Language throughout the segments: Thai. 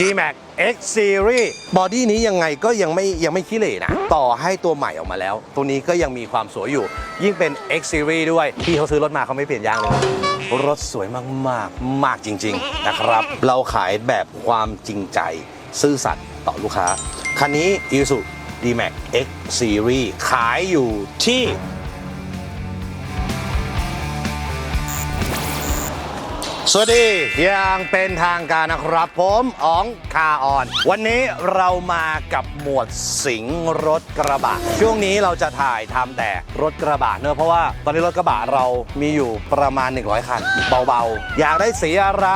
D-Max X Series บอดี้นี้ยังไงก็ยังไม่ยังไม่ขี้เหร่นะ ต่อให้ตัวใหม่ออกมาแล้ว ตัวนี้ก็ยังมีความสวยอยู่ ยิ่งเป็น X Series ด้วย พี่เขาซื้อรถมาเขาไม่เปลี่ยนยางเลยรถสวยมากๆมากจริง ๆ นะครับ เราขายแบบความจริงใจ ซื่อสัตย์ต่อลูกค้า คันนี้ Isuzu D-Max X Series ขายอยู่ที่ สวัสดีอย่างเป็นทางการนะครับผมอ๋องคาออน วันนี้เรามากับหมวดสิงรถกระบะ ช่วงนี้เราจะถ่ายทำแต่รถกระบะเนอะเพราะว่าตอนนี้รถกระบะเรามีอยู่ประมาณ 100 คัน เบาๆ อยากได้สีอะไร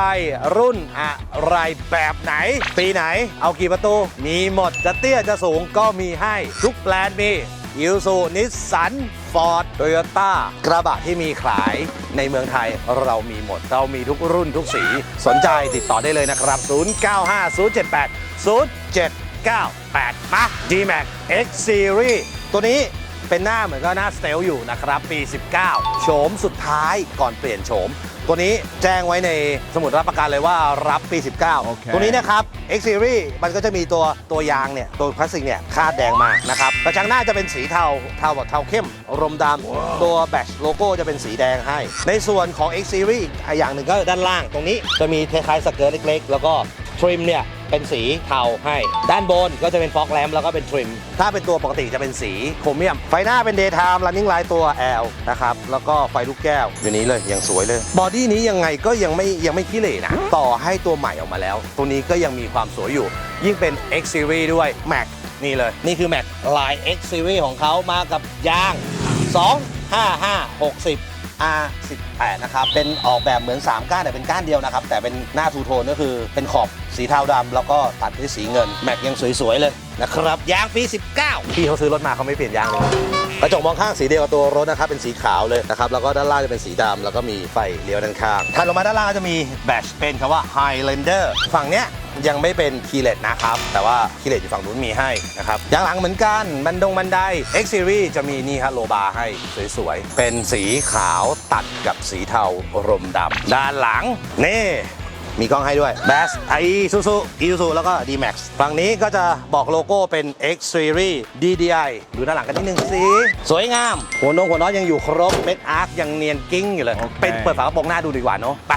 รุ่นอะไรแบบไหน ปีไหน เอากี่ประตู มีหมดจะเตี้ยจะสูงก็มีให้ ทุกแบรนด์มี อิลซูนิสสันฟอร์ดโตโยต้ากระบะที่มีขายในเมืองไทยเรามีหมด เรามีทุกรุ่นทุกสี สนใจติดต่อได้เลยนะครับ 095078 0798 มา D-Max X Series ตัวนี้ เป็นหน้าเหมือนกับหน้าสเตลอยู่นะครับ ปี 19 โฉมสุดท้ายก่อนเปลี่ยนโฉม ตัวนี้แจ้งไว้ในสมุดรับประกันเลยว่ารับปี 19 โอเค ตัวนี้นะครับ X Series มันก็จะมีตัวตัวยางเนี่ย ตัวพลาสติกเนี่ยคาดแดงมานะครับกระจังหน้าจะเป็นสีเทาเทาแบบเทาเข้ม รมดำตัวแบตโลโก้จะเป็นสีแดงให้ ในส่วนของ X Series อีกอย่างหนึ่งก็ด้านล่างตรงนี้จะมีคล้ายๆสเกิร์ตเล็กๆ แล้วก็ ทริมเนี่ยเป็นสีเทาให้ ด้านบนก็จะเป็นฟอกแลมแล้วก็เป็นทริม ถ้าเป็นตัวปกติจะเป็นสีโครเมียม ไฟหน้าเป็น Daytime Running Light ตัว L นะครับ แล้วก็ไฟลูกแก้วอยู่นี้เลยยังสวยเลย บอดี้นี้ยังไงก็ยังไม่ยังไม่ขี้เหร่นะ ต่อให้ตัวใหม่ออกมาแล้ว ตัวนี้ก็ยังมีความสวยอยู่ ยิ่งเป็น X Series ด้วย Mac นี่เลย นี่คือ Mac ลาย X Series ของเขามากับยาง 2 5 5 60 R18 นะครับ เป็นออกแบบเหมือน 3 ก้านแต่เป็นก้านเดียวนะครับ แต่เป็นหน้าทูโทนก็คือเป็นขอบสีเทาดำแล้วก็ตัดด้วยสีเงิน แม็กยังสวยๆเลยนะครับ ยางปี 19 พี่เขาซื้อรถมาเขาไม่เปลี่ยนยางเลย กระจกมองข้างสีเดียวกับตัวรถนะครับเป็นสีขาวเลยนะครับแล้วก็ด้านล่างจะเป็นสีดำแล้วก็มีไฟเลี้ยวด้านข้างถัดลงมาด้านล่างก็จะมีแบตเป็นคำว่า Highlander ฝั่งเนี้ยยังไม่เป็นคีเลตนะครับ แต่ว่าคีเลตอยู่ฝั่งนู้นมีให้นะครับยางหลังเหมือนกันบันดงบันได X Series จะมีนี่ฮะโลบาให้สวยๆ เป็นสีขาวตัดกับสีเทารมดำด้านหลังนี่ มีกล้องให้ด้วย b a s i s u z u i s u z u แล้วก็ D-Max ฝั่งนี้ก็จะบอกโลโก้เป็น X Series DDI ดูด้านหลังกันนิดนึงสิ สวยงาม หัวนงหัวน็อตยังอยู่ครบเม็ดอาร์คยังเนียนกิ้งอยู่เลยโอเคเป็นเปิดฝากระโปรงหน้าดูดีกว่าเนาะไป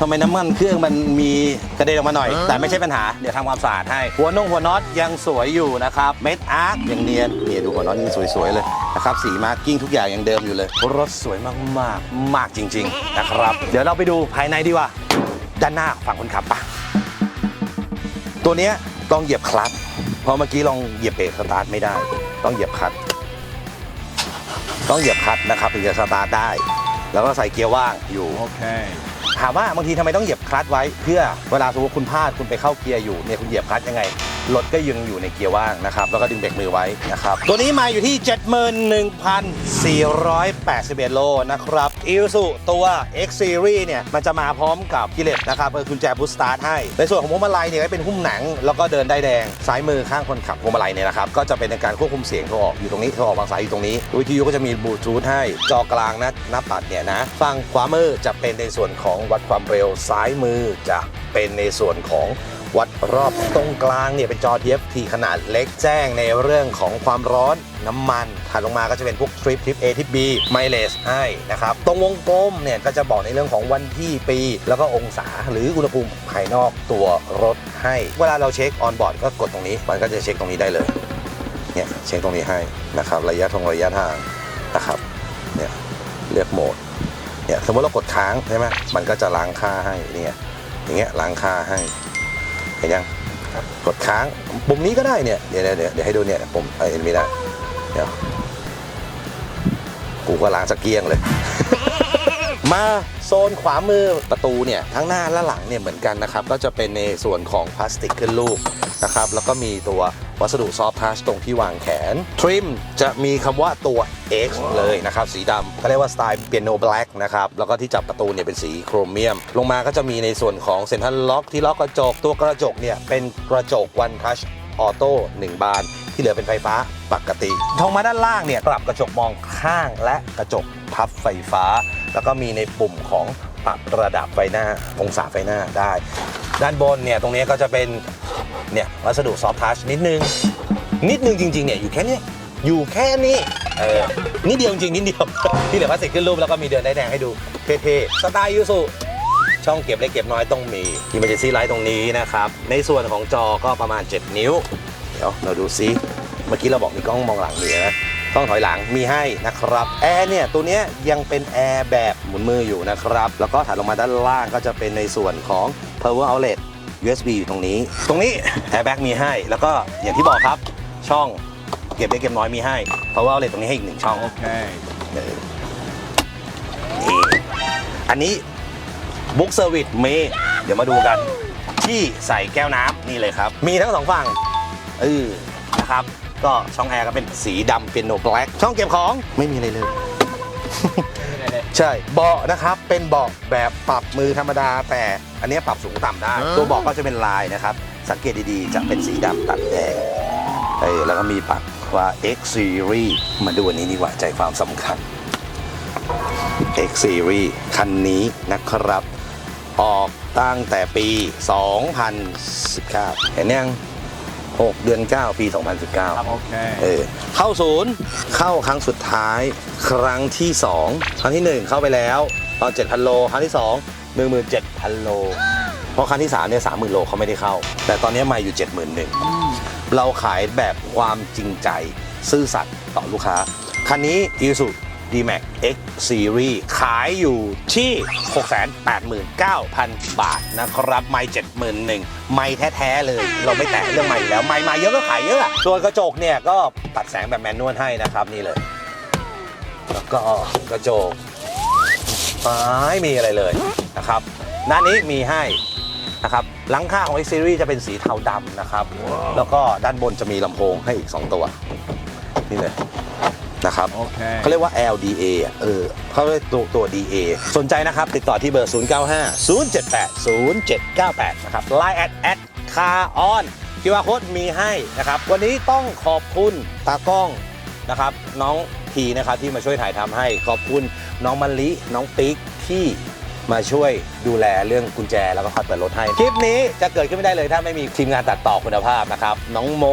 ทำไมน้ำมันเครื่องมันมีกระเด็นออกมาหน่อย แต่ไม่ใช่ปัญหา เดี๋ยวทำความสะอาดให้ หัวนงหัวน็อตยังสวยอยู่นะครับ เม็ดอาร์คยังเนียนเนี่ยดูหัวน็อตยังสวยๆเลยนะ ครับสีมาร์กิ้งทุกอย่างยังเดิมอยู่เลย รถสวยมากๆมากจริง ๆ นะครับ เดี๋ยวเราไปดูภายในดีกว่า ด้านหน้าฝั่งคนขับปะตัวเนี้ยต้องเหยียบคลัตช์เพราะเมื่อกี้ลองเหยียบเบรกสตาร์ทไม่ได้ ต้องเหยียบคลัตช์ต้องเหยียบคลัตช์นะครับถึงจะสตาร์ทได้ แล้วก็ใส่เกียร์ว่างอยู่ Okay. ถามว่าบางทีทำไมต้องเหยียบคลัตช์ไว้ เพื่อเวลาสมมติคุณพลาดคุณไปเข้าเกียร์อยู่เนี่ยคุณเหยียบคลัตช์ยังไง รถก็ยังอยู่ในเกียร์ว่างนะครับ แล้วก็ดึงเบรกมือไว้นะครับ ตัวนี้มาอยู่ที่ 71,481 โลนะครับอิลสุตัว X Series เนี่ย มันจะมาพร้อมกับกิเลตนะครับคือกุญแจบูสตาร์ทให้ ในส่วนของพวงมาลัยเนี่ยก็เป็นหุ้มหนัง แล้วก็เดินได้แดง ซ้ายมือข้างคนขับพวงมาลัยเนี่ยนะครับ ก็จะเป็นในการควบคุมเสียงโทรออกอยู่ตรงนี้โทรออกบางสายอยู่ตรงนี้วิทยุก็จะมีบลูทูธให้จอกลางนะหน้าปัดเนี่ยนะฝั่งขวามือจะเป็นในส่วนของวัดความเร็วซ้ายมือจะเป็นในส่วนของ วัดรอบตรงกลางเนี่ยเป็นจอ TFT ขนาดเล็กแจ้งในเรื่องของความร้อนน้ำมันถัดลงมาก็จะเป็นพวกทริปทริป A ทริป B ไมเลสให้นะครับ ตรงวงกลมเนี่ยก็จะบอกในเรื่องของวันที่ปี แล้วก็องศาหรืออุณหภูมิภายนอกตัวรถให้ เวลาเราเช็คออนบอร์ดก็กดตรงนี้ มันก็จะเช็คตรงนี้ได้เลยเนี่ยเช็คตรงนี้ให้นะครับระยะทงระยะทางนะครับเนี่ยเลือกโหมดเนี่ยสมมติเรากดค้างใช่ไหมมันก็จะล้างค่าให้เนี่ยอย่างเงี้ยล้างค่าให้ เห็นยังกดค้างปุ่มนี้ก็ได้เนี่ยเดี๋ยวเดี๋ยวเดี๋ยวเดี๋ยวให้ดูเนี่ยปุ่มเอ้ยไม่ได้เดี๋ยวกูก็ล้างสกเกียงเลย มาโซนขวามือประตูเนี่ยทั้งหน้าและหลังเนี่ยเหมือนกันนะครับ ก็จะเป็นในส่วนของพลาสติกขึ้นลูกนะครับ แล้วก็มีตัว วัสดุซอฟท์ทัชตรงที่วางแขน ทริมจะมีคำว่าตัว X เลยนะครับสีดำเขาเรียกว่าสไตล์เปียโนแบล็กนะครับแล้วก็ที่จับประตูเนี่ยเป็นสีโครเมียม ลงมาก็จะมีในส่วนของเซ็นทรัลล็อกที่ล็อกกระจก ตัวกระจกเนี่ยเป็นกระจกวันทัชออโต้1บานที่เหลือเป็นไฟฟ้าปกติทองมาด้านล่างเนี่ยปรับกระจกมองข้างและกระจกพับไฟฟ้า แล้วก็มีในปุ่มของ ปรับระดับไฟหน้าองศาไฟหน้าได้ ด้านบนเนี่ยตรงนี้ก็จะเป็นเนี่ยวัสดุซอฟทัชนิดนึง นิดนึงจริงๆเนี่ยอยู่แค่นี้อยู่แค่นี้เออนิดเดียวจริงนิดเดียว ที่เหลือพลาสติกขึ้นรูปแล้วก็มีเดือนได้แดงให้ดูเท่ๆสไตล์ยูสุช่องเก็บเล็กเก็บน้อยต้องมี Emergency Light ตรงนี้นะครับ ในส่วนของจอก็ประมาณ 7 นิ้ว เดี๋ยวเราดูซิ เมื่อกี้เราบอกมีกล้องมองหลังมีนะ กล้องถอยหลังมีให้นะครับแอร์เนี่ยตัวเนี้ยยังเป็นแอร์แบบหมุนมืออยู่นะครับแล้วก็ถัดลงมาด้านล่างก็จะเป็นในส่วนของ power outlet USB อยู่ตรงนี้ ตรงนี้ airbag มีให้ แล้วก็อย่างที่บอกครับช่องเก็บเล็กเก็บน้อยมีให้ power outlet ตรงนี้ให้อีกหนึ่งช่อง Okay. เออนี่อันนี้บุ๊กเซอร์วิสมีเดี๋ยวมาดูกันที่ใส่แก้วน้ำนี่เลยครับ มีทั้งสองฝั่งเออนะครับ ก็ช่องแอร์ก็เป็นสีดำเป็นโนแบล็กช่องเก็บของไม่มีอะไรเลย ใช่เบาะนะครับเป็นเบาะแบบปรับมือธรรมดา แต่อันนี้ปรับสูงต่ำได้ ตัวเบาะก็จะเป็นลายนะครับ สังเกตดีๆ จะเป็นสีดำตัดแดงเออแล้วก็มีปักว่า X Series มาดูอันนี้ดีกว่าใจความสำคัญ X Series คันนี้นะครับ ออกตั้งแต่ปี 2019 เห็นยัง 6 เดือน 9 ปี 2019 Okay. เออเข้าศูนย์เข้าครั้งสุดท้ายครั้งที่ 2 ครั้งที่ 1 เข้าไปแล้วตอน7,000 โล ครั้งที่ 2 17,000 โล เพราะครั้งที่3เนี่ย30,000 โลเขาไม่ได้เข้า แต่ตอนนี้มาอยู่ 71,000เราขายแบบความจริงใจ ซื่อสัตย์ต่อลูกค้า คันนี้ i D-Max X Series ขายอยู่ที่ 689,000 บาทนะครับ ไม่71,000 ไม่แท้ ๆ เลย เราไม่แตะเรื่องไม่แล้ว ไม่มาเยอะก็ขายเยอะส่วนกระจกเนี่ยก็ตัดแสงแบบแมนนวลให้นะครับนี่เลย แล้วก็กระจกไม่มีอะไรเลยนะครับด้านนี้มีให้นะครับหลังคาของ X Series จะเป็นสีเทาดำนะครับ แล้วก็ด้านบนจะมีลำโพงให้อีก 2 ตัว นี่เลย นะครับ Okay. เขาเรียกว่า LDA อะเออเขาเรียกตัวตัว DA สนใจนะครับ ติดต่อที่เบอร์ 095 078 0798 นะครับ Line แอดแอดคาออนคิวอาร์โค้ดมีให้นะครับ วันนี้ต้องขอบคุณตากล้องนะครับ น้องพีนะครับที่มาช่วยถ่ายทำให้ ขอบคุณน้องมะลิ น้องปิ๊กที่มาช่วยดูแลเรื่องกุญแจแล้วก็คอยเปิดรถให้ คลิปนี้จะเกิดขึ้นไม่ได้เลยถ้าไม่มีทีมงานตัดต่อคุณภาพนะครับ น้องโม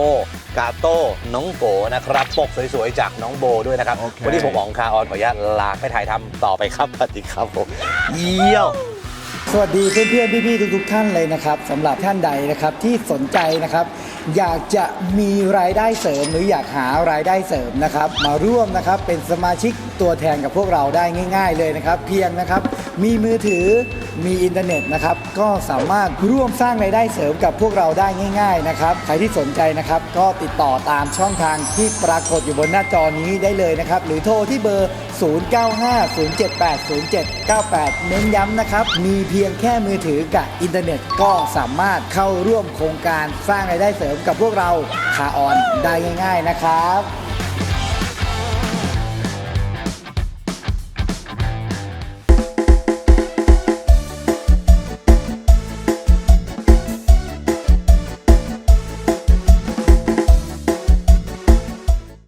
กาโต้น้องโกนะครับปกสวยๆ จากน้องโบด้วยนะครับ โอเค วันนี้ผมอ๋องคาออนขออนุญาตลาไปถ่ายทำต่อไปครับสวัสดีครับผมเยี่ยว สวัสดีเพื่อนๆพี่ๆทุกๆท่านเลยนะครับสำหรับท่านใดนะครับที่สนใจนะครับ อยากจะมีรายได้เสริมหรืออยากหารายได้เสริมนะครับ มาร่วมนะครับเป็นสมาชิกตัวแทนกับพวกเราได้ง่าย ๆ เลยนะครับ เพียงนะครับ มีมือถือมีอินเทอร์เน็ตนะครับ ก็สามารถร่วมสร้างรายได้เสริมกับพวกเราได้ง่าย ๆ นะครับ ใครที่สนใจนะครับ ก็ติดต่อตามช่องทางที่ปรากฏอยู่บนหน้าจอนี้ได้เลยนะครับ หรือโทรที่เบอร์ 0950780798 เน้นย้ำนะครับ มีเพียงแค่มือถือกับอินเทอร์เน็ต ก็สามารถเข้าร่วมโครงการสร้างรายได้เสริมกับพวกเราคาออนได้ง่าย ๆ นะครับ